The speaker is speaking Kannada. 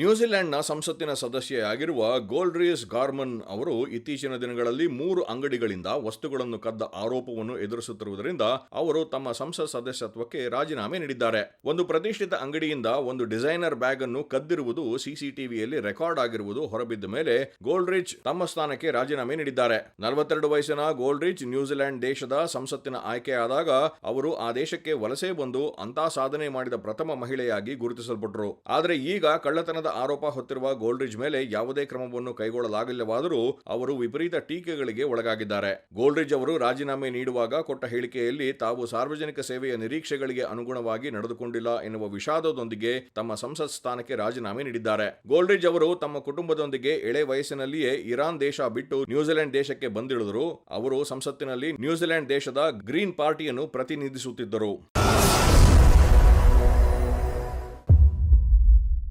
ನ್ಯೂಜಿಲೆಂಡ್ನ ಸಂಸತ್ತಿನ ಸದಸ್ಯೆಯಾಗಿರುವ ಗೋಲ್ಡ್ರಿಯಸ್ ಗಾರ್ಮನ್ ಅವರು ಇತ್ತೀಚಿನ ದಿನಗಳಲ್ಲಿ ಮೂರು ಅಂಗಡಿಗಳಿಂದ ವಸ್ತುಗಳನ್ನು ಕದ್ದ ಆರೋಪವನ್ನು ಎದುರಿಸುತ್ತಿರುವುದರಿಂದ ಅವರು ತಮ್ಮ ಸಂಸತ್ ಸದಸ್ಯತ್ವಕ್ಕೆ ರಾಜೀನಾಮೆ ನೀಡಿದ್ದಾರೆ. ಒಂದು ಪ್ರತಿಷ್ಠಿತ ಅಂಗಡಿಯಿಂದ ಒಂದು ಡಿಸೈನರ್ ಬ್ಯಾಗ್ ಅನ್ನು ಕದ್ದಿರುವುದು ಸಿಸಿಟಿವಿಯಲ್ಲಿ ರೆಕಾರ್ಡ್ ಆಗಿರುವುದು ಹೊರಬಿದ್ದ ಮೇಲೆ ಗೋಲ್ಡ್ರಿಚ್ ತಮ್ಮ ಸ್ಥಾನಕ್ಕೆ ರಾಜೀನಾಮೆ ನೀಡಿದ್ದಾರೆ. ನಲವತ್ತೆರಡು ವಯಸ್ಸಿನ ಗೋಲ್ಡ್ರಿಚ್ ನ್ಯೂಜಿಲೆಂಡ್ ದೇಶದ ಸಂಸತ್ತಿನ ಆಯ್ಕೆಯಾದಾಗ ಅವರು ಆ ದೇಶಕ್ಕೆ ವಲಸೆ ಬಂದು ಅಂತಹ ಸಾಧನೆ ಮಾಡಿದ ಪ್ರಥಮ ಮಹಿಳೆಯಾಗಿ ಗುರುತಿಸಲ್ಪಟ್ಟರು. ಆದರೆ ಈಗ ಕಳ್ಳತನದ ಆರೋಪ ಹೊತ್ತಿರುವ ಗೋಲ್ಡ್ರಿಜ್ ಮೇಲೆ ಯಾವುದೇ ಕ್ರಮವನ್ನು ಕೈಗೊಳ್ಳಲಾಗಿಲ್ಲವಾದರೂ ಅವರು ವಿಪರೀತ ಟೀಕೆಗಳಿಗೆ ಒಳಗಾಗಿದ್ದಾರೆ. ಗೋಲ್ಡ್ರಿಜ್ ಅವರು ರಾಜೀನಾಮೆ ನೀಡುವಾಗ ಕೊಟ್ಟ ಹೇಳಿಕೆಯಲ್ಲಿ ತಾವು ಸಾರ್ವಜನಿಕ ಸೇವೆಯ ನಿರೀಕ್ಷೆಗಳಿಗೆ ಅನುಗುಣವಾಗಿ ನಡೆದುಕೊಂಡಿಲ್ಲ ಎನ್ನುವ ವಿಷಾದದೊಂದಿಗೆ ತಮ್ಮ ಸಂಸತ್ ಸ್ಥಾನಕ್ಕೆ ರಾಜೀನಾಮೆ ನೀಡಿದ್ದಾರೆ. ಗೋಲ್ಡ್ರಿಜ್ ಅವರು ತಮ್ಮ ಕುಟುಂಬದೊಂದಿಗೆ ಎಳೆ ವಯಸ್ಸಿನಲ್ಲಿಯೇ ಇರಾನ್ ದೇಶ ಬಿಟ್ಟು ನ್ಯೂಜಿಲೆಂಡ್ ದೇಶಕ್ಕೆ ಬಂದಿಳಿದರು. ಅವರು ಸಂಸತ್ತಿನಲ್ಲಿ ನ್ಯೂಜಿಲೆಂಡ್ ದೇಶದ ಗ್ರೀನ್ ಪಾರ್ಟಿಯನ್ನು ಪ್ರತಿನಿಧಿಸುತ್ತಿದ್ದರು.